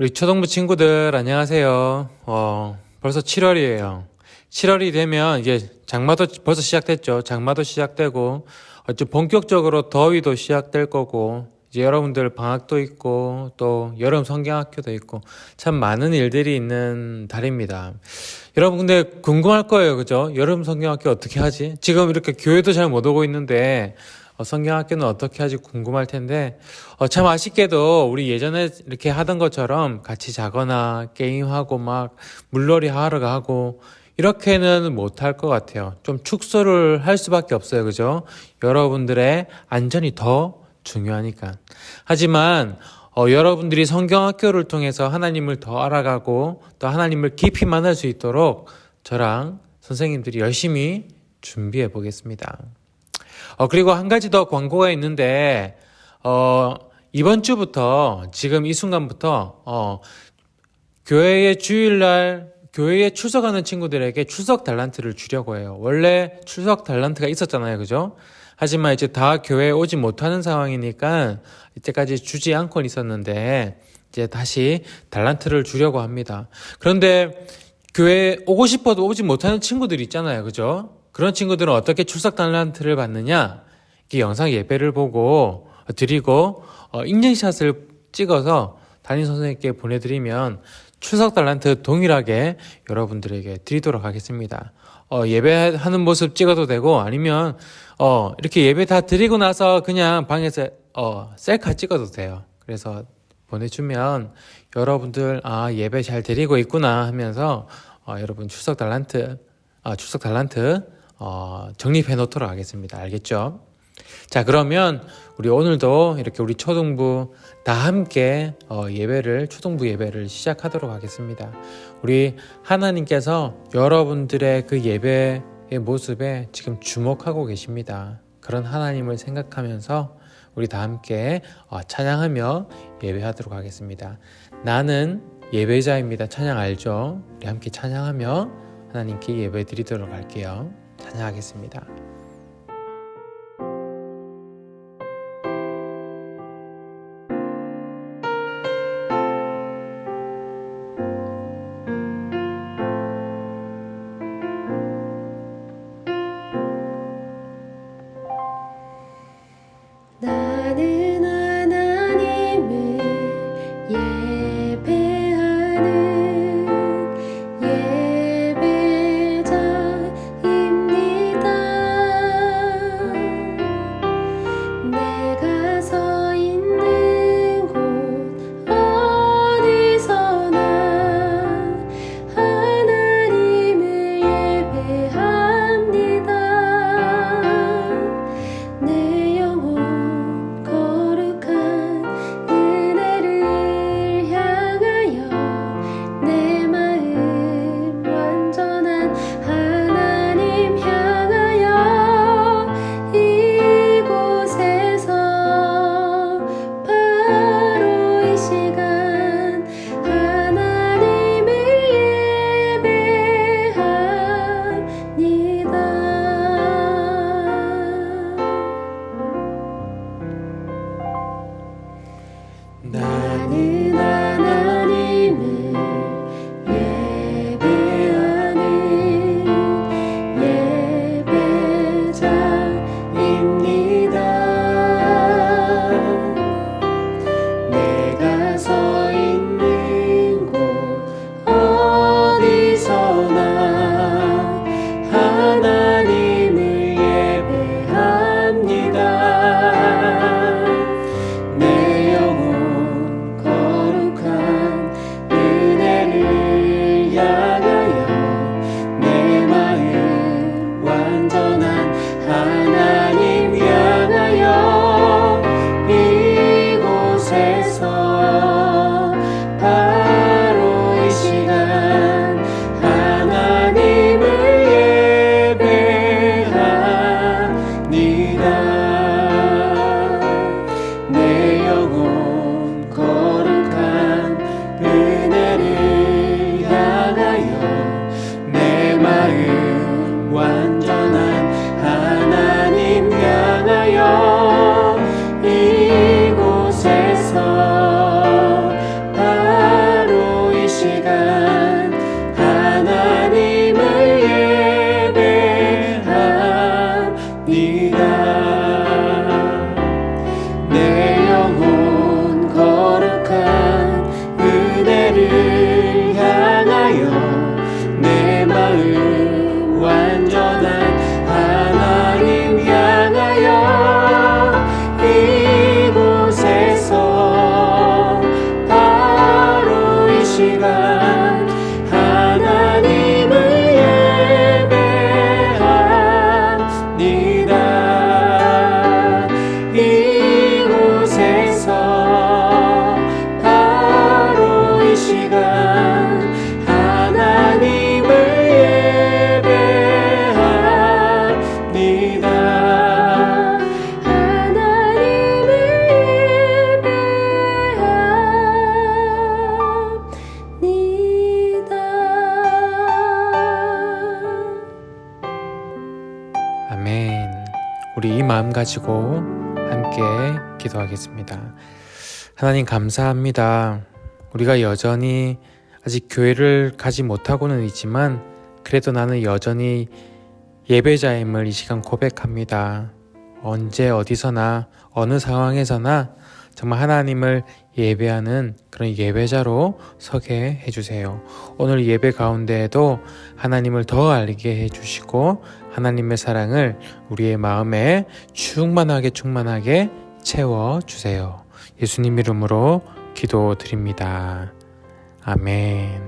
우리 초등부 친구들 안녕하세요. 어, 벌써 7월이에요. 7월이 되면 이제 장마도 벌써 시작됐죠. 장마도 시작되고 어, 좀 본격적으로 더위도 시작될 거고 이제 여러분들 방학도 있고 또 여름 성경학교도 있고 참 많은 일들이 있는 달입니다. 여러분 근데 궁금할 거예요. 그죠? 여름 성경학교 어떻게 하지? 지금 이렇게 교회도 잘 못 오고 있는데 어, 성경학교는 어떻게 하지 궁금할 텐데 어, 참 아쉽게도 우리 예전에 이렇게 하던 것처럼 같이 자거나 게임하고 막 물놀이 하러 가고 이렇게는 못할 것 같아요. 좀 축소를 할 수밖에 없어요. 그죠? 여러분들의 안전이 더 중요하니까. 하지만 어, 여러분들이 성경학교를 통해서 하나님을 더 알아가고 또 하나님을 깊이 만날 수 있도록 저랑 선생님들이 열심히 준비해 보겠습니다. 어, 그리고 한 가지 더 광고가 있는데, 어, 이번 주부터, 지금 이 순간부터, 어, 교회의 주일날, 교회에 출석하는 친구들에게 출석 달란트를 주려고 해요. 원래 출석 달란트가 있었잖아요. 그죠? 하지만 이제 다 교회에 오지 못하는 상황이니까 이때까지 주지 않고 있었는데, 이제 다시 달란트를 주려고 합니다. 그런데 교회에 오고 싶어도 오지 못하는 친구들 있잖아요. 그죠? 그런 친구들은 어떻게 출석 달란트를 받느냐? 이 영상 예배를 보고 드리고 어, 인증샷을 찍어서 담임 선생님께 보내드리면 출석 달란트 동일하게 여러분들에게 드리도록 하겠습니다. 어, 예배하는 모습 찍어도 되고 아니면 어, 이렇게 예배 다 드리고 나서 그냥 방에서 어, 셀카 찍어도 돼요. 그래서 보내주면 여러분들 아 예배 잘 드리고 있구나 하면서 어, 여러분 출석 달란트 아, 출석 달란트 어, 정립해 놓도록 하겠습니다. 알겠죠? 자, 그러면 우리 오늘도 이렇게 우리 초등부 다 함께 어, 예배를, 초등부 예배를 시작하도록 하겠습니다. 우리 하나님께서 여러분들의 그 예배의 모습에 지금 주목하고 계십니다. 그런 하나님을 생각하면서 우리 다 함께 어, 찬양하며 예배하도록 하겠습니다. 나는 예배자입니다. 찬양 알죠? 우리 함께 찬양하며 하나님께 예배 드리도록 할게요. 찬양하겠습니다. 가지고 함께 기도하겠습니다. 하나님 감사합니다. 우리가 여전히 아직 교회를 가지 못하고는 있지만 그래도 나는 여전히 예배자임을 이 시간 고백합니다. 언제 어디서나 어느 상황에서나 정말 하나님을 예배하는 그런 예배자로 서게 해주세요. 오늘 예배 가운데에도 하나님을 더 알게 해주시고 하나님의 사랑을 우리의 마음에 충만하게 충만하게 채워 주세요. 예수님 이름으로 기도드립니다. 아멘.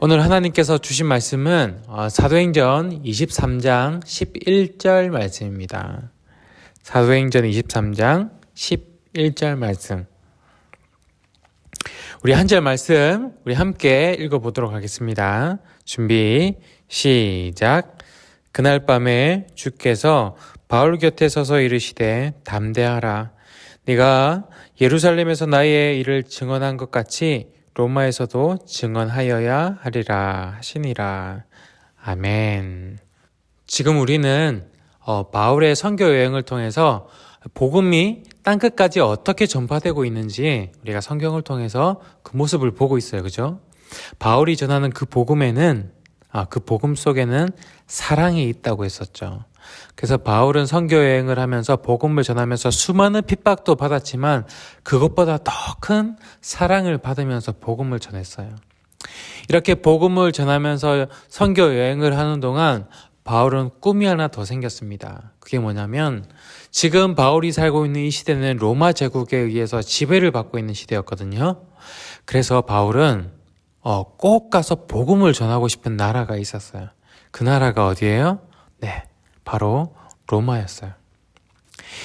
오늘 하나님께서 주신 말씀은 어, 사도행전 23장 11절 말씀입니다. 사도행전 23장 11절 말씀. 우리 한 절 말씀 우리 함께 읽어 보도록 하겠습니다. 준비 시작. 그날 밤에 주께서 바울 곁에 서서 이르시되 담대하라. 네가 예루살렘에서 나의 일을 증언한 것 같이 로마에서도 증언하여야 하리라 하시니라. 아멘. 지금 우리는 어, 바울의 선교 여행을 통해서 복음이 땅 끝까지 어떻게 전파되고 있는지 우리가 성경을 통해서 그 모습을 보고 있어요. 그죠? 바울이 전하는 그 복음에는 아, 그 복음 속에는 사랑이 있다고 했었죠. 그래서 바울은 선교 여행을 하면서 복음을 전하면서 수많은 핍박도 받았지만 그것보다 더 큰 사랑을 받으면서 복음을 전했어요. 이렇게 복음을 전하면서 선교 여행을 하는 동안 바울은 꿈이 하나 더 생겼습니다. 그게 뭐냐면 지금 바울이 살고 있는 이 시대는 로마 제국에 의해서 지배를 받고 있는 시대였거든요. 그래서 바울은 어, 꼭 가서 복음을 전하고 싶은 나라가 있었어요. 그 나라가 어디예요? 네, 바로 로마였어요.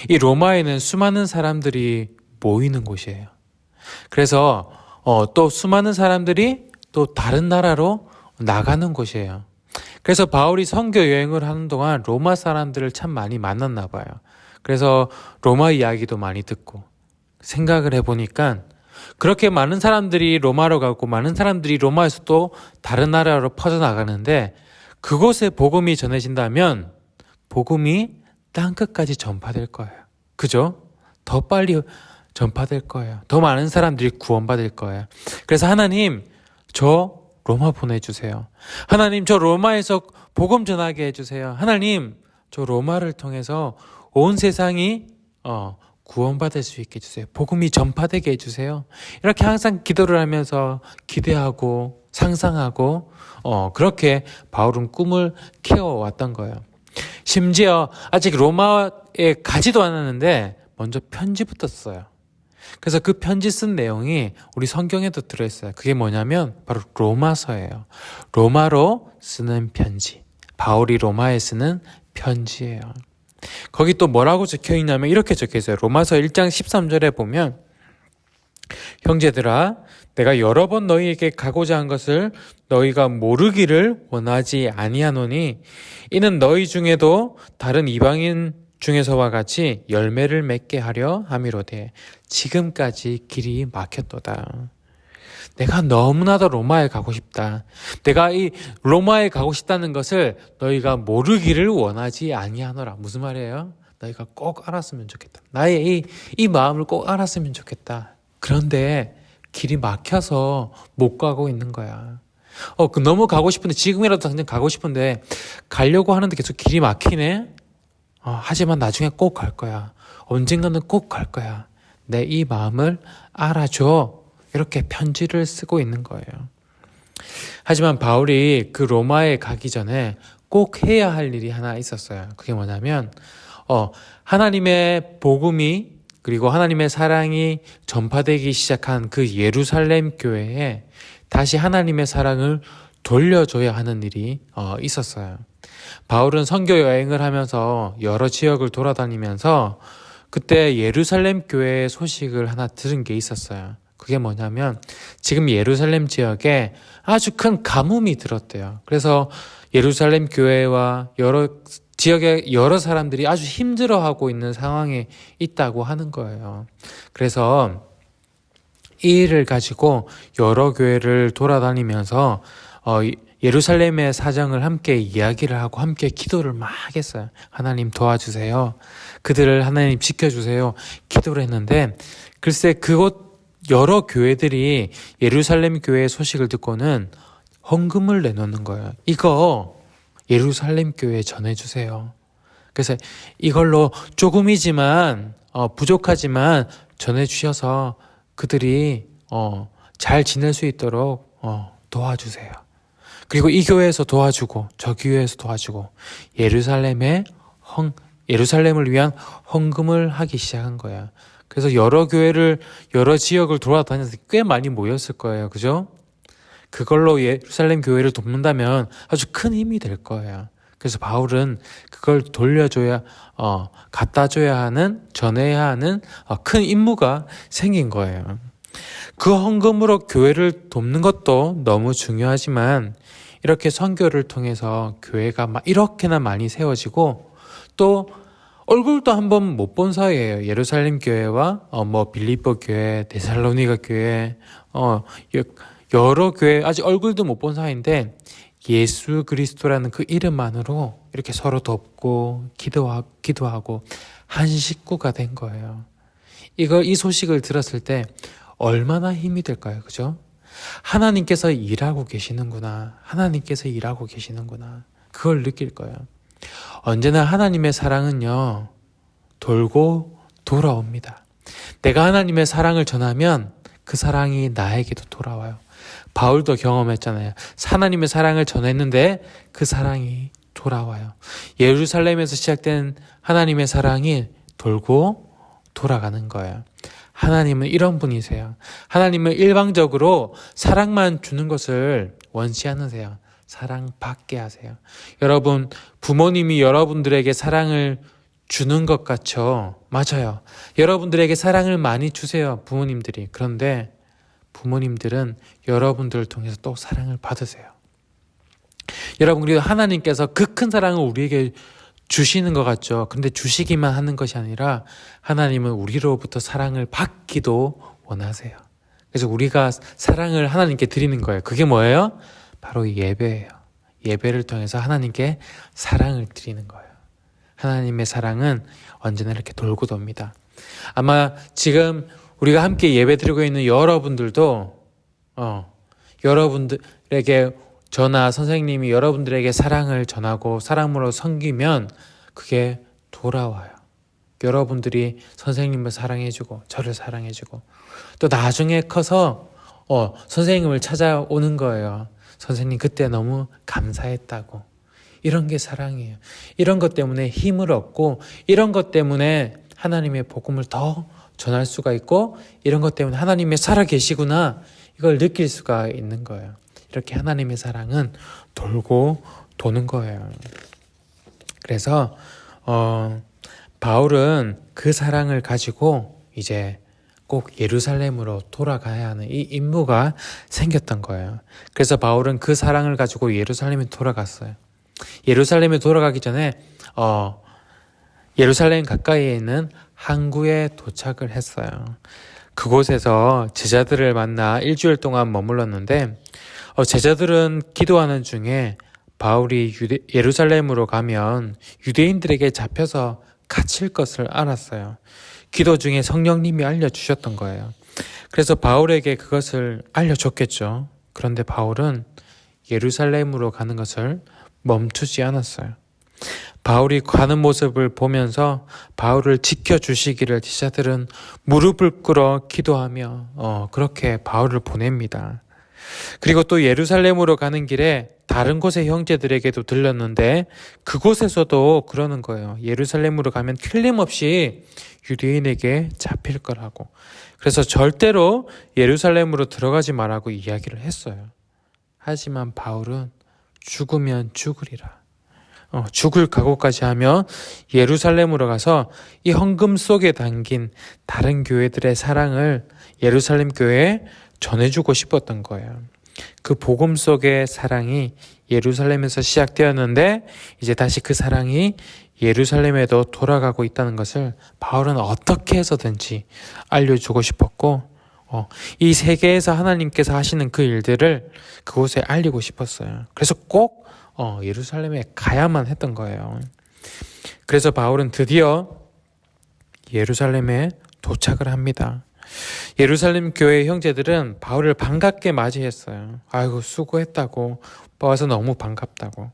이 로마에는 수많은 사람들이 모이는 곳이에요. 그래서 어, 또 수많은 사람들이 또 다른 나라로 나가는 곳이에요. 그래서 바울이 선교 여행을 하는 동안 로마 사람들을 참 많이 만났나 봐요. 그래서 로마 이야기도 많이 듣고 생각을 해보니까 그렇게 많은 사람들이 로마로 가고 많은 사람들이 로마에서 또 다른 나라로 퍼져나가는데 그곳에 복음이 전해진다면 복음이 땅 끝까지 전파될 거예요. 그죠? 더 빨리 전파될 거예요. 더 많은 사람들이 구원받을 거예요. 그래서 하나님, 저 로마 보내주세요. 하나님, 저 로마에서 복음 전하게 해주세요. 하나님, 저 로마를 통해서 온 세상이 어, 구원받을 수 있게 해주세요. 복음이 전파되게 해주세요. 이렇게 항상 기도를 하면서 기대하고 상상하고 어, 그렇게 바울은 꿈을 키워왔던 거예요. 심지어 아직 로마에 가지도 않았는데 먼저 편지부터 써요. 그래서 그 편지 쓴 내용이 우리 성경에도 들어있어요. 그게 뭐냐면 바로 로마서예요. 로마로 쓰는 편지. 바울이 로마에 쓰는 편지예요. 거기 또 뭐라고 적혀 있냐면 이렇게 적혀 있어요. 로마서 1장 13절에 보면 형제들아 내가 여러 번 너희에게 가고자 한 것을 너희가 모르기를 원하지 아니하노니 이는 너희 중에도 다른 이방인 중에서와 같이 열매를 맺게 하려 함이로되 지금까지 길이 막혔도다. 내가 너무나도 로마에 가고 싶다. 내가 이 로마에 가고 싶다는 것을 너희가 모르기를 원하지 아니하노라. 무슨 말이에요? 너희가 꼭 알았으면 좋겠다. 나의 이, 이 마음을 꼭 알았으면 좋겠다. 그런데 길이 막혀서 못 가고 있는 거야. 어, 그 너무 가고 싶은데, 지금이라도 당장 가고 싶은데, 가려고 하는데 계속 길이 막히네? 어, 하지만 나중에 꼭 갈 거야. 언젠가는 꼭 갈 거야. 내 이 마음을 알아줘. 이렇게 편지를 쓰고 있는 거예요. 하지만 바울이 그 로마에 가기 전에 꼭 해야 할 일이 하나 있었어요. 그게 뭐냐면, 어, 하나님의 복음이 그리고 하나님의 사랑이 전파되기 시작한 그 예루살렘 교회에 다시 하나님의 사랑을 돌려줘야 하는 일이 어, 있었어요. 바울은 선교 여행을 하면서 여러 지역을 돌아다니면서 그때 예루살렘 교회의 소식을 하나 들은 게 있었어요. 그게 뭐냐면 지금 예루살렘 지역에 아주 큰 가뭄이 들었대요. 그래서 예루살렘 교회와 여러 지역의 여러 사람들이 아주 힘들어하고 있는 상황에 있다고 하는 거예요. 그래서 이 일을 가지고 여러 교회를 돌아다니면서 어, 예루살렘의 사정을 함께 이야기를 하고 함께 기도를 막 했어요. 하나님 도와주세요. 그들을 하나님 지켜주세요. 기도를 했는데 글쎄 그곳 여러 교회들이 예루살렘 교회의 소식을 듣고는 헌금을 내놓는 거예요. 이거 예루살렘 교회에 전해주세요. 그래서 이걸로 조금이지만 어, 부족하지만 전해주셔서 그들이 어, 잘 지낼 수 있도록 어, 도와주세요. 그리고 이 교회에서 도와주고 저 교회에서 도와주고 예루살렘에 헌 예루살렘을 위한 헌금을 하기 시작한 거야. 그래서 여러 교회를 여러 지역을 돌아다녀서 꽤 많이 모였을 거예요. 그죠? 그걸로 예루살렘 교회를 돕는다면 아주 큰 힘이 될 거예요. 그래서 바울은 그걸 돌려줘야 어 갖다 줘야 하는 전해야 하는 어, 큰 임무가 생긴 거예요. 그 헌금으로 교회를 돕는 것도 너무 중요하지만 이렇게 선교를 통해서 교회가 막 이렇게나 많이 세워지고 또 얼굴도 한 번 못 본 사이예요. 예루살렘 교회와 어, 뭐 빌립보 교회, 데살로니가 교회, 어 여- 여러 교회 아직 얼굴도 못 본 사이인데 예수 그리스도라는 그 이름만으로 이렇게 서로 돕고 기도하, 기도하고 한 식구가 된 거예요. 이거 이 소식을 들었을 때 얼마나 힘이 될까요? 그죠? 하나님께서 일하고 계시는구나. 하나님께서 일하고 계시는구나. 그걸 느낄 거예요. 언제나 하나님의 사랑은요, 돌고 돌아옵니다. 내가 하나님의 사랑을 전하면 그 사랑이 나에게도 돌아와요. 바울도 경험했잖아요. 하나님의 사랑을 전했는데 그 사랑이 돌아와요. 예루살렘에서 시작된 하나님의 사랑이 돌고 돌아가는 거예요. 하나님은 이런 분이세요. 하나님은 일방적으로 사랑만 주는 것을 원치 않으세요. 사랑 받게 하세요. 여러분, 부모님이 여러분들에게 사랑을 주는 것 같죠? 맞아요. 여러분들에게 사랑을 많이 주세요. 부모님들이. 그런데 부모님들은 여러분들을 통해서 또 사랑을 받으세요. 여러분, 그리고 하나님께서 그 큰 사랑을 우리에게 주시는 것 같죠. 근데 주시기만 하는 것이 아니라 하나님은 우리로부터 사랑을 받기도 원하세요. 그래서 우리가 사랑을 하나님께 드리는 거예요. 그게 뭐예요? 바로 예배예요. 예배를 통해서 하나님께 사랑을 드리는 거예요. 하나님의 사랑은 언제나 이렇게 돌고 돕니다. 아마 지금 우리가 함께 예배 드리고 있는 여러분들도 어, 여러분들에게 저나 선생님이 여러분들에게 사랑을 전하고 사랑으로 섬기면 그게 돌아와요. 여러분들이 선생님을 사랑해주고 저를 사랑해주고 또 나중에 커서 어, 선생님을 찾아오는 거예요. 선생님 그때 너무 감사했다고. 이런 게 사랑이에요. 이런 것 때문에 힘을 얻고 이런 것 때문에 하나님의 복음을 더 전할 수가 있고 이런 것 때문에 하나님의 살아 계시구나 이걸 느낄 수가 있는 거예요. 이렇게 하나님의 사랑은 돌고 도는 거예요. 그래서 어, 바울은 그 사랑을 가지고 이제 꼭 예루살렘으로 돌아가야 하는 이 임무가 생겼던 거예요. 그래서 바울은 그 사랑을 가지고 예루살렘에 돌아갔어요. 예루살렘에 돌아가기 전에 어, 예루살렘 가까이에 있는 항구에 도착을 했어요. 그곳에서 제자들을 만나 일주일 동안 머물렀는데 어, 제자들은 기도하는 중에 바울이 유대, 예루살렘으로 가면 유대인들에게 잡혀서 갇힐 것을 알았어요. 기도 중에 성령님이 알려주셨던 거예요. 그래서 바울에게 그것을 알려줬겠죠. 그런데 바울은 예루살렘으로 가는 것을 멈추지 않았어요. 바울이 가는 모습을 보면서 바울을 지켜주시기를 제자들은 무릎을 꿇어 기도하며 어, 그렇게 바울을 보냅니다. 그리고 또 예루살렘으로 가는 길에 다른 곳의 형제들에게도 들렸는데 그곳에서도 그러는 거예요. 예루살렘으로 가면 틀림없이 유대인에게 잡힐 거라고. 그래서 절대로 예루살렘으로 들어가지 말라고 이야기를 했어요. 하지만 바울은 죽으면 죽으리라. 어, 죽을 각오까지 하며 예루살렘으로 가서 이 헌금 속에 담긴 다른 교회들의 사랑을 예루살렘 교회에 전해주고 싶었던 거예요. 그 복음 속의 사랑이 예루살렘에서 시작되었는데 이제 다시 그 사랑이 예루살렘에도 돌아가고 있다는 것을 바울은 어떻게 해서든지 알려주고 싶었고 어, 이 세계에서 하나님께서 하시는 그 일들을 그곳에 알리고 싶었어요. 그래서 꼭 어, 예루살렘에 가야만 했던 거예요. 그래서 바울은 드디어 예루살렘에 도착을 합니다. 예루살렘 교회 형제들은 바울을 반갑게 맞이했어요. 아이고 수고했다고 와서 너무 반갑다고.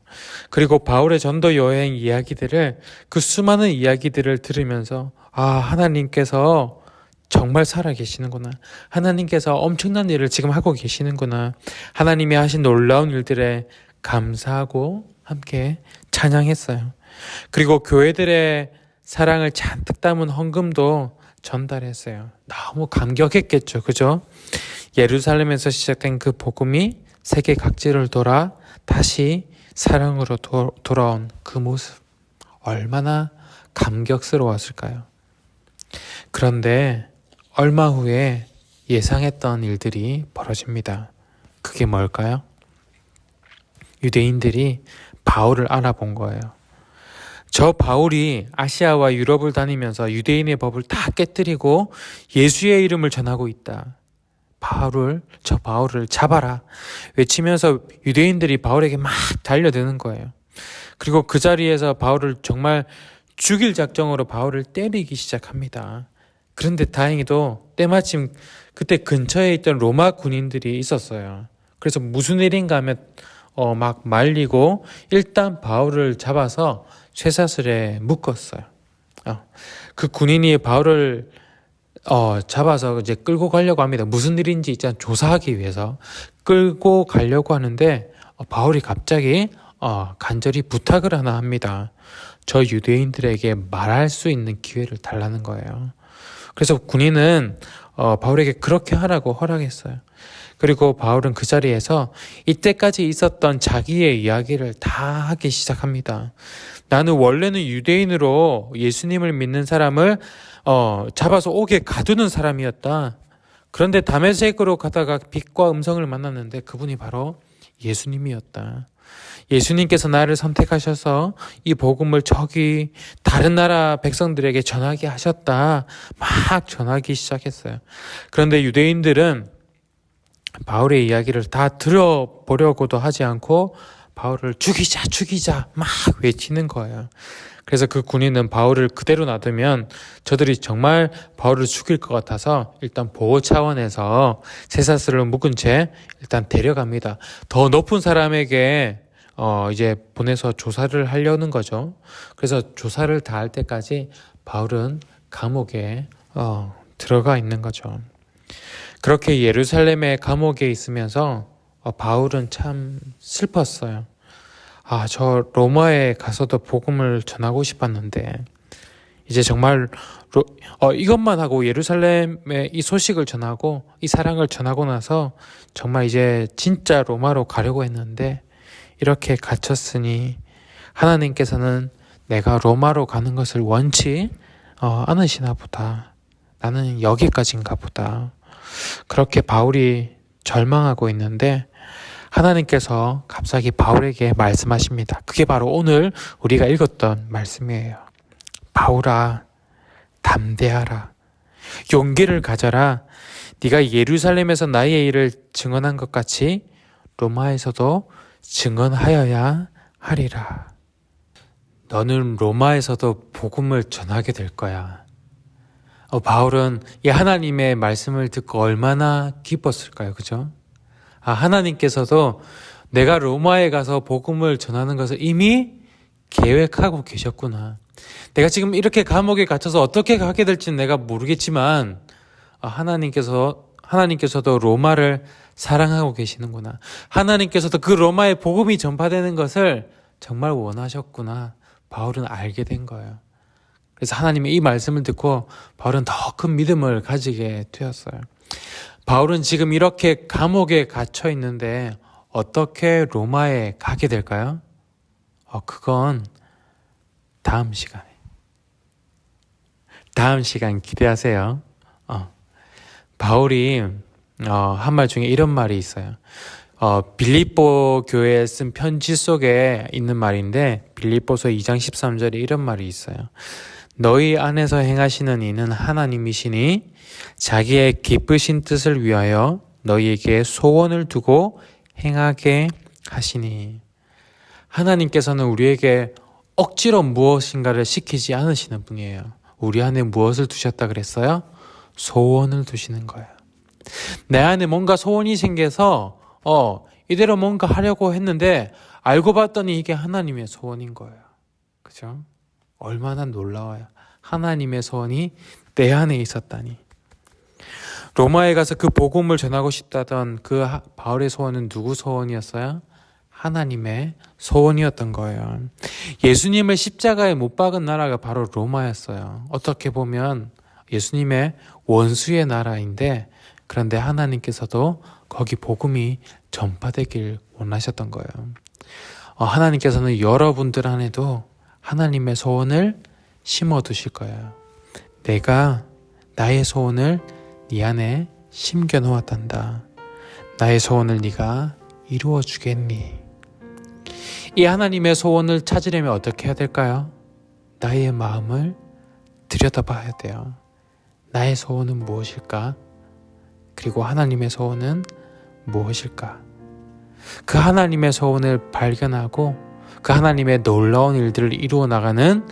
그리고 바울의 전도 여행 이야기들을 그 수많은 이야기들을 들으면서 아 하나님께서 정말 살아 계시는구나. 하나님께서 엄청난 일을 지금 하고 계시는구나. 하나님이 하신 놀라운 일들에 감사하고 함께 찬양했어요. 그리고 교회들의 사랑을 잔뜩 담은 헌금도 전달했어요. 너무 감격했겠죠. 그죠? 예루살렘에서 시작된 그 복음이 세계 각지를 돌아 다시 사랑으로 도, 돌아온 그 모습. 얼마나 감격스러웠을까요? 그런데 얼마 후에 예상했던 일들이 벌어집니다. 그게 뭘까요? 유대인들이 바울을 알아본 거예요. 저 바울이 아시아와 유럽을 다니면서 유대인의 법을 다 깨뜨리고 예수의 이름을 전하고 있다. 바울을 저 바울을 잡아라 외치면서 유대인들이 바울에게 막 달려드는 거예요. 그리고 그 자리에서 바울을 정말 죽일 작정으로 바울을 때리기 시작합니다. 그런데 다행히도 때마침 그때 근처에 있던 로마 군인들이 있었어요. 그래서 무슨 일인가 하면 어, 막 말리고 일단 바울을 잡아서 쇠사슬에 묶었어요. 어, 그 군인이 바울을 어, 잡아서 이제 끌고 가려고 합니다. 무슨 일인지 일단 조사하기 위해서 끌고 가려고 하는데 어, 바울이 갑자기 어, 간절히 부탁을 하나 합니다. 저 유대인들에게 말할 수 있는 기회를 달라는 거예요. 그래서 군인은 어, 바울에게 그렇게 하라고 허락했어요. 그리고 바울은 그 자리에서 이때까지 있었던 자기의 이야기를 다 하기 시작합니다. 나는 원래는 유대인으로 예수님을 믿는 사람을 어, 잡아서 옥에 가두는 사람이었다. 그런데 다메섹으로 가다가 빛과 음성을 만났는데 그분이 바로 예수님이었다. 예수님께서 나를 선택하셔서 이 복음을 저기 다른 나라 백성들에게 전하게 하셨다. 막 전하기 시작했어요. 그런데 유대인들은 바울의 이야기를 다 들어보려고도 하지 않고 바울을 죽이자, 죽이자 막 외치는 거예요. 그래서 그 군인은 바울을 그대로 놔두면 저들이 정말 바울을 죽일 것 같아서 일단 보호 차원에서 쇠사슬을 묶은 채 일단 데려갑니다. 더 높은 사람에게 어 이제 보내서 조사를 하려는 거죠. 그래서 조사를 다 할 때까지 바울은 감옥에 어 들어가 있는 거죠. 그렇게 예루살렘의 감옥에 있으면서 어, 바울은 참 슬펐어요. 아, 저 로마에 가서도 복음을 전하고 싶었는데 이제 정말 로, 어, 이것만 하고 예루살렘에 이 소식을 전하고 이 사랑을 전하고 나서 정말 이제 진짜 로마로 가려고 했는데 이렇게 갇혔으니 하나님께서는 내가 로마로 가는 것을 원치 어, 않으시나 보다. 나는 여기까지인가 보다. 그렇게 바울이 절망하고 있는데 하나님께서 갑자기 바울에게 말씀하십니다. 그게 바로 오늘 우리가 읽었던 말씀이에요. 바울아, 담대하라. 용기를 가져라. 네가 예루살렘에서 나의 일을 증언한 것 같이 로마에서도 증언하여야 하리라. 너는 로마에서도 복음을 전하게 될 거야. 어, 바울은 이 하나님의 말씀을 듣고 얼마나 기뻤을까요? 그죠? 아, 하나님께서도 내가 로마에 가서 복음을 전하는 것을 이미 계획하고 계셨구나. 내가 지금 이렇게 감옥에 갇혀서 어떻게 가게 될지는 내가 모르겠지만, 아, 하나님께서, 하나님께서도 로마를 사랑하고 계시는구나. 하나님께서도 그 로마의 복음이 전파되는 것을 정말 원하셨구나. 바울은 알게 된 거예요. 그래서 하나님의 이 말씀을 듣고 바울은 더 큰 믿음을 가지게 되었어요. 바울은 지금 이렇게 감옥에 갇혀 있는데 어떻게 로마에 가게 될까요? 어, 그건 다음 시간에. 다음 시간 기대하세요. 어, 바울이 어, 한 말 중에 이런 말이 있어요. 어, 빌립보 교회에 쓴 편지 속에 있는 말인데 빌립보서 2장 13절에 이런 말이 있어요. 너희 안에서 행하시는 이는 하나님이시니 자기의 기쁘신 뜻을 위하여 너희에게 소원을 두고 행하게 하시니 하나님께서는 우리에게 억지로 무엇인가를 시키지 않으시는 분이에요. 우리 안에 무엇을 두셨다 그랬어요? 소원을 두시는 거예요. 내 안에 뭔가 소원이 생겨서 어 이대로 뭔가 하려고 했는데 알고 봤더니 이게 하나님의 소원인 거예요. 그죠? 얼마나 놀라워요. 하나님의 소원이 내 안에 있었다니. 로마에 가서 그 복음을 전하고 싶다던 그 하- 바울의 소원은 누구 소원이었어요? 하나님의 소원이었던 거예요. 예수님을 십자가에 못 박은 나라가 바로 로마였어요. 어떻게 보면 예수님의 원수의 나라인데 그런데 하나님께서도 거기 복음이 전파되길 원하셨던 거예요. 어, 하나님께서는 여러분들 안에도 하나님의 소원을 심어 두실 거예요. 내가 나의 소원을 네 안에 심겨 놓았단다. 나의 소원을 네가 이루어 주겠니? 이 하나님의 소원을 찾으려면 어떻게 해야 될까요? 나의 마음을 들여다봐야 돼요. 나의 소원은 무엇일까? 그리고 하나님의 소원은 무엇일까? 그 하나님의 소원을 발견하고 그 하나님의 놀라운 일들을 이루어 나가는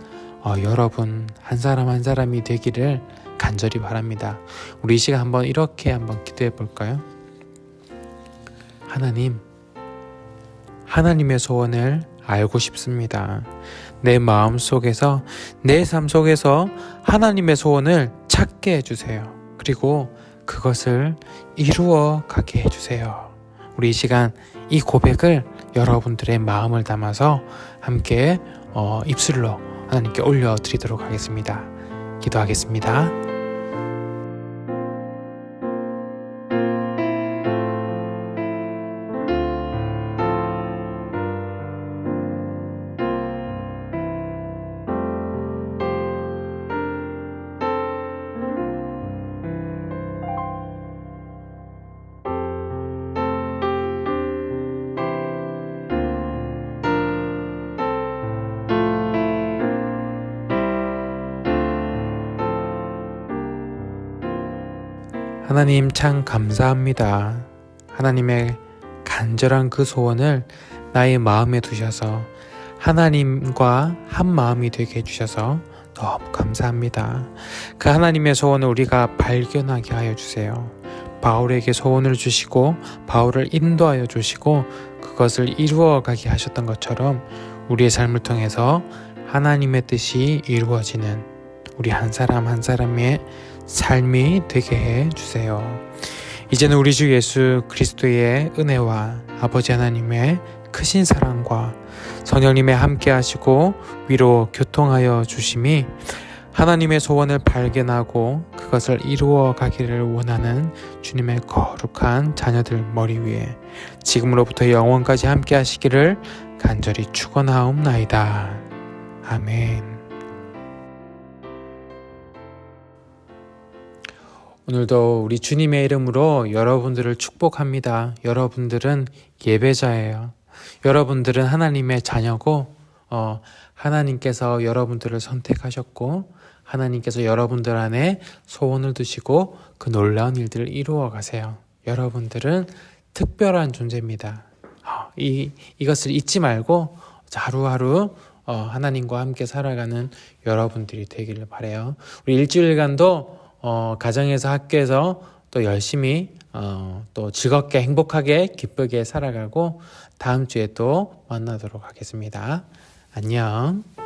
어, 여러분 한 사람 한 사람이 되기를 간절히 바랍니다. 우리 이 시간 한번 이렇게 한번 기도해 볼까요? 하나님, 하나님의 소원을 알고 싶습니다. 내 마음 속에서, 내 삶 속에서 하나님의 소원을 찾게 해주세요. 그리고 그것을 이루어 가게 해주세요. 우리 이 시간 이 고백을 여러분들의 마음을 담아서 함께 어, 입술로 하나님께 올려드리도록 하겠습니다. 기도하겠습니다. 하나님 참 감사합니다. 하나님의 간절한 그 소원을 나의 마음에 두셔서 하나님과 한 마음이 되게 해주셔서 너무 감사합니다. 그 하나님의 소원을 우리가 발견하게 하여 주세요. 바울에게 소원을 주시고 바울을 인도하여 주시고 그것을 이루어 가게 하셨던 것처럼 우리의 삶을 통해서 하나님의 뜻이 이루어지는 우리 한 사람 한 사람의 삶이 되게 해 주세요. 이제는 우리 주 예수 그리스도의 은혜와 아버지 하나님의 크신 사랑과 성령님의 함께 하시고 위로 교통하여 주심이 하나님의 소원을 발견하고 그것을 이루어 가기를 원하는 주님의 거룩한 자녀들 머리 위에 지금으로부터 영원까지 함께 하시기를 간절히 축원하옵나이다. 아멘. 오늘도 우리 주님의 이름으로 여러분들을 축복합니다. 여러분들은 예배자예요. 여러분들은 하나님의 자녀고, 어, 하나님께서 여러분들을 선택하셨고, 하나님께서 여러분들 안에 소원을 두시고 그 놀라운 일들을 이루어 가세요. 여러분들은 특별한 존재입니다. 어, 이, 이것을 잊지 말고 하루하루 어, 하나님과 함께 살아가는 여러분들이 되기를 바래요. 우리 일주일간도 어, 가정에서 학교에서 또 열심히 어, 또 즐겁게 행복하게 기쁘게 살아가고 다음 주에 또 만나도록 하겠습니다. 안녕.